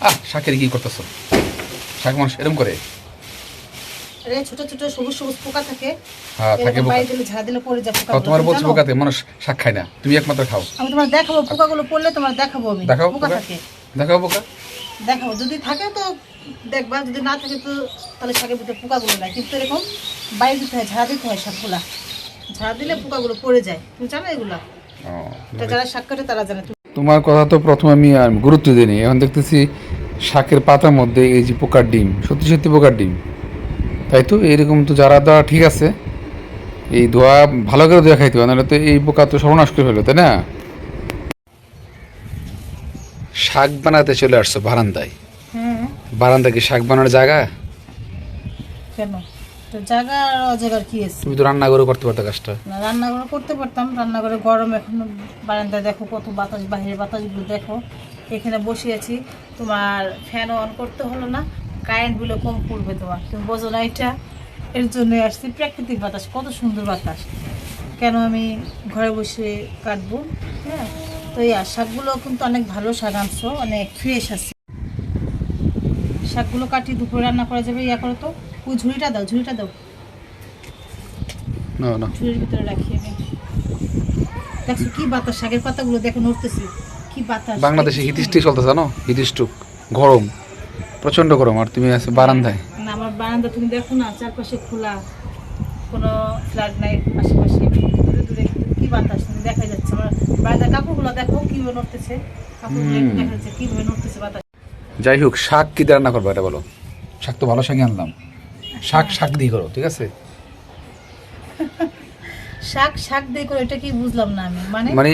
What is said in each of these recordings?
আহ শাকের কি করতেছো? শাক মানুষ করে? আরে ছোট ছোট সবুজ সবুজ পোকা থাকে। হ্যাঁ থাকে এরকম দিলে ঝাড়া দিলে পড়ে যায় পোকা ও, তোমার বলছি বোকাতে মানুষ শাক খায় না। তুমি একমাত্র খাও। আমি তোমার দেখাবো পোকাগুলো পড়লে তোমার দেখাবো আমি। দেখাও পোকা পোকা? থাকে। দেখাও বোকা দেখাবো যদি থাকে তো দেখবা যদি না থাকে তো তাহলে শাকের ভিতরে পোকাগুলো নাই। কিন্তু এরকম বাইরে দিতে হয় ঝাড়া দিতে হয় শাকগুলা। ঝাড়া দিলে পোকাগুলো পড়ে যায়। তুমি জানো এগুলা? যারা শাক কাটে তারা জানে। তোমার কথা তো প্রথমে আমি আর গুরুত্ব দিইনি। এখন দেখতেছি শাকের পাতার মধ্যে এই যে পোকার ডিম সত্যি সত্যি পোকার ডিম। তাই তো? এরকম তো যারা দেওয়া ঠিক আছে। এই ধোয়া ভালো করে ধোয়া খাইতে হবে নাহলে তো এই পোকা তো সর্বনাশ করে ফেলো তাই না? শাক বানাতে চলে আসছো বারান্দায়। বারান্দা কি শাক বানানোর জায়গা? কেন? তো জায়গা আর অজাগার কি আছে? তুমি তো রান্না করতে পারতো কাজটা। না রান্নাঘরে করতে পারতাম। রান্নাঘরে গরম এখন বারান্দায় দেখো কত বাতাস বাইরের বাতাসগুলো দেখো। এখানে বসে আছি। তোমার ফ্যান অন করতে হলো না কারেন্ট বিলও কম পড়বে তোমার। তুমি বোঝো না এটা। এর জন্য আসছি প্রাকৃতিক বাতাস। কত সুন্দর বাতাস। কেন আমি ঘরে বসে কাটবো? হ্যাঁ তো এই শাকগুলো কিন্তু অনেক ভালো শাক আনছো অনেক ফ্রেশ আছে। শাকগুলো কাটি দুপুরে রান্না করা যাবে ইয়া করো তো। ওই ঝুড়িটা দাও ঝুড়িটা দাও। না না। ঝুড়ির ভিতরে রাখি আমি দেখছ কি বাতাস শাকের পাতাগুলো দেখো নড়তেছে। কি বাতাস বাংলাদেশে হিতিষ্টি চলতেছে জানো হিতিষ্টুক গরম। প্রচণ্ড গরম। আর তুমি আছে বারান্দায়। না আমার বারান্দা তুমি দেখো না চারপাশে খোলা। কোনো ফ্ল্যাট নাই আশেপাশে দূরে দূরে কি বাতাস দেখা যাচ্ছে। আমার বারান্দার কাপড়গুলো দেখো কীভাবে নড়তেছে। কাপড়গুলো দেখা যাচ্ছে কীভাবে নড়তেছে বাতাস। যাই হোক শাক কি রান্না করব এটা বলো? শাক তো ভালো শাকই আনলাম। শাক শাক দিয়ে করো ঠিক আছে? শাক শাক দিয়ে করে এটা কি বুঝলাম না আমি। মানে? মানে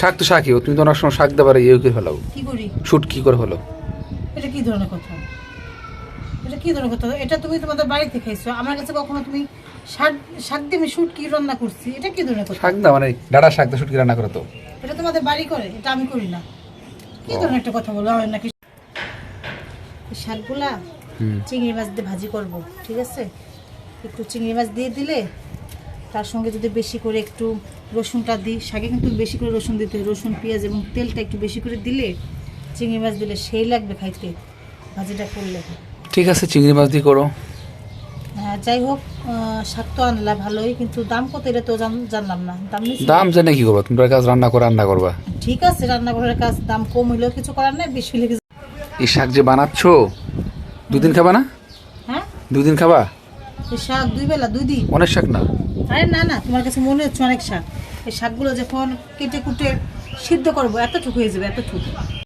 শাক তো শাকই তুমি তো অনেক সময় শাক দেবার ইয়ে করে ফেলাও। কি করি? শুট কি করে ফেলো। এটা কি ধরনের কথা? এটা কি ধরনের কথা? এটা তুমি তোমাদের বাড়িতে খাইছো আমার কাছে কখনো তুমি শাক শাক দিয়ে আমি শুট কি রান্না করছি এটা কি ধরনের কথা? শাক না মানে ডাটা শাক তো শুট কি রান্না করে তো। এটা তোমাদের বাড়ি করে এটা আমি করি না। কি ধরনের একটা কথা বলা হয় নাকি? শাকগুলা চিংড়ি মাছ দিয়ে ভাজি করব ঠিক আছে? একটু চিংড়ি মাছ দিয়ে দিলে তার সঙ্গে যদি বেশি করে একটু রসুনটা দিই শাকে কিন্তু বেশি করে রসুন দিতে হয় রসুন পেঁয়াজ এবং তেলটা একটু বেশি করে দিলে চিংড়ি মাছ দিলে সেই লাগবে খাইতে ভাজিটা করলে। ঠিক আছে চিংড়ি মাছ দিয়ে করো। হ্যাঁ যাই হোক শাক তো আনলা ভালোই কিন্তু দাম কত এটা তো জানলাম না। দাম? দাম জানে কি করবা? তোমরা কাজ রান্না করে রান্না করবা। ঠিক আছে রান্নাঘরের কাজ দাম কম হইলেও কিছু করার নাই বেশি হলে এই শাক যে বানাচ্ছো দুদিন খাবা না? হ্যাঁ? দুদিন খাবা? এই শাক দুই বেলা দুই দিন? অনেক শাক না? আরে না না তোমার কাছে মনে হচ্ছে অনেক শাক। এই শাকগুলো যখন কেটে কুটে সিদ্ধ করব এতটুকু হয়ে যাবে এতটুকু।